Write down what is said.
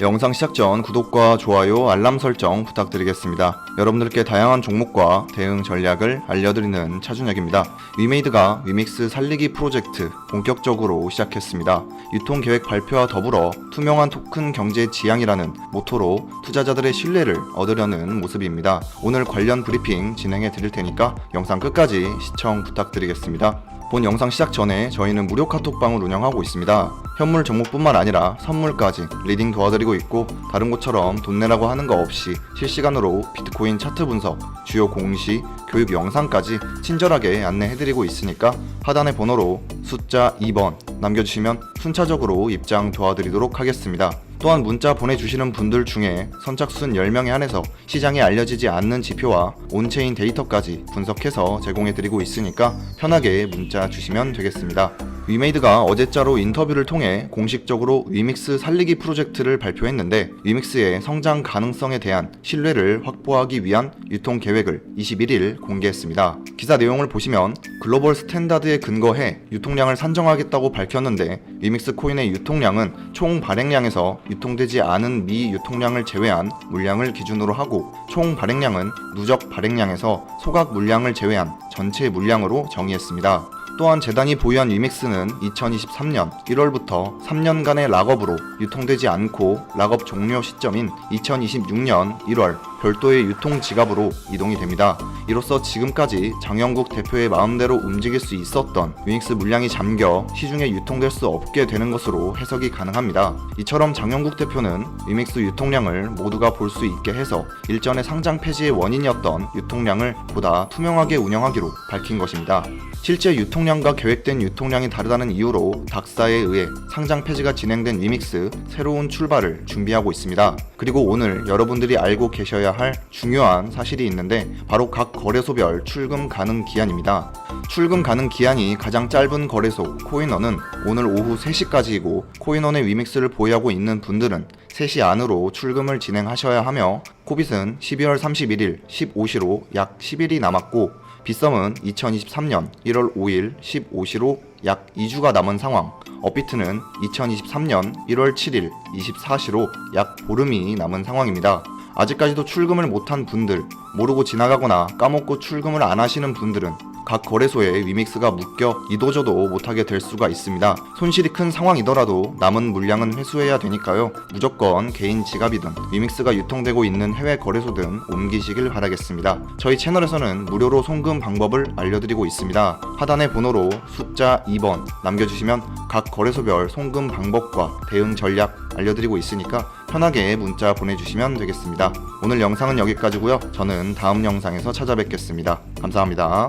영상 시작 전 구독과 좋아요, 알람 설정 부탁드리겠습니다. 여러분들께 다양한 종목과 대응 전략을 알려드리는 차준혁입니다. 위메이드가 위믹스 살리기 프로젝트 본격적으로 시작했습니다. 유통 계획 발표와 더불어 투명한 토큰 경제 지향이라는 모토로 투자자들의 신뢰를 얻으려는 모습입니다. 오늘 관련 브리핑 진행해 드릴 테니까 영상 끝까지 시청 부탁드리겠습니다. 본 영상 시작 전에 저희는 무료 카톡방을 운영하고 있습니다. 현물 종목뿐만 아니라 선물까지 리딩 도와드리고 있고 다른 곳처럼 돈 내라고 하는 거 없이 실시간으로 비트코인 차트 분석, 주요 공시, 교육 영상까지 친절하게 안내해드리고 있으니까 하단의 번호로 숫자 2번 남겨주시면 순차적으로 입장 도와드리도록 하겠습니다. 또한 문자 보내주시는 분들 중에 선착순 10명에 한해서 시장에 알려지지 않는 지표와 온체인 데이터까지 분석해서 제공해드리고 있으니까 편하게 문자 주시면 되겠습니다. 위메이드가 어제자로 인터뷰를 통해 공식적으로 위믹스 살리기 프로젝트를 발표했는데 위믹스의 성장 가능성에 대한 신뢰를 확보하기 위한 유통 계획을 21일 공개했습니다. 기사 내용을 보시면 글로벌 스탠다드에 근거해 유통량을 산정하겠다고 밝혔는데 위믹스 코인의 유통량은 총 발행량에서 유통되지 않은 미 유통량을 제외한 물량을 기준으로 하고 총 발행량은 누적 발행량에서 소각 물량을 제외한 전체 물량으로 정의했습니다. 또한 재단이 보유한 위믹스는 2023년 1월부터 3년간의 락업으로 유통되지 않고 락업 종료 시점인 2026년 1월 별도의 유통 지갑으로 이동이 됩니다. 이로써 지금까지 장영국 대표의 마음대로 움직일 수 있었던 위믹스 물량이 잠겨 시중에 유통될 수 없게 되는 것으로 해석이 가능합니다. 이처럼 장영국 대표는 위믹스 유통량을 모두가 볼 수 있게 해서 일전의 상장 폐지의 원인이었던 유통량을 보다 투명하게 운영하기로 밝힌 것입니다. 실제 유통량과 계획된 유통량이 다르다는 이유로 닥사에 의해 상장 폐지가 진행된 위믹스 새로운 출발을 준비하고 있습니다. 그리고 오늘 여러분들이 알고 계셔야 할 중요한 사실이 있는데 바로 각 거래소별 출금 가능 기한입니다. 출금 가능 기한이 가장 짧은 거래소 코인원은 오늘 오후 3시까지이고 코인원의 위믹스를 보유하고 있는 분들은 3시 안으로 출금을 진행하셔야 하며 코빗은 12월 31일 15시로 약 10일이 남았고 빗썸은 2023년 1월 5일 15시로 약 2주가 남은 상황. 업비트는 2023년 1월 7일 24시로 약 보름이 남은 상황입니다. 아직까지도 출금을 못한 분들, 모르고 지나가거나 까먹고 출금을 안 하시는 분들은 각 거래소에 위믹스가 묶여 이도저도 못하게 될 수가 있습니다. 손실이 큰 상황이더라도 남은 물량은 회수해야 되니까요. 무조건 개인 지갑이든 위믹스가 유통되고 있는 해외 거래소든 옮기시길 바라겠습니다. 저희 채널에서는 무료로 송금 방법을 알려드리고 있습니다. 하단의 번호로 숫자 2번 남겨주시면 각 거래소별 송금 방법과 대응 전략 알려드리고 있으니까 편하게 문자 보내주시면 되겠습니다. 오늘 영상은 여기까지고요. 저는 다음 영상에서 찾아뵙겠습니다. 감사합니다.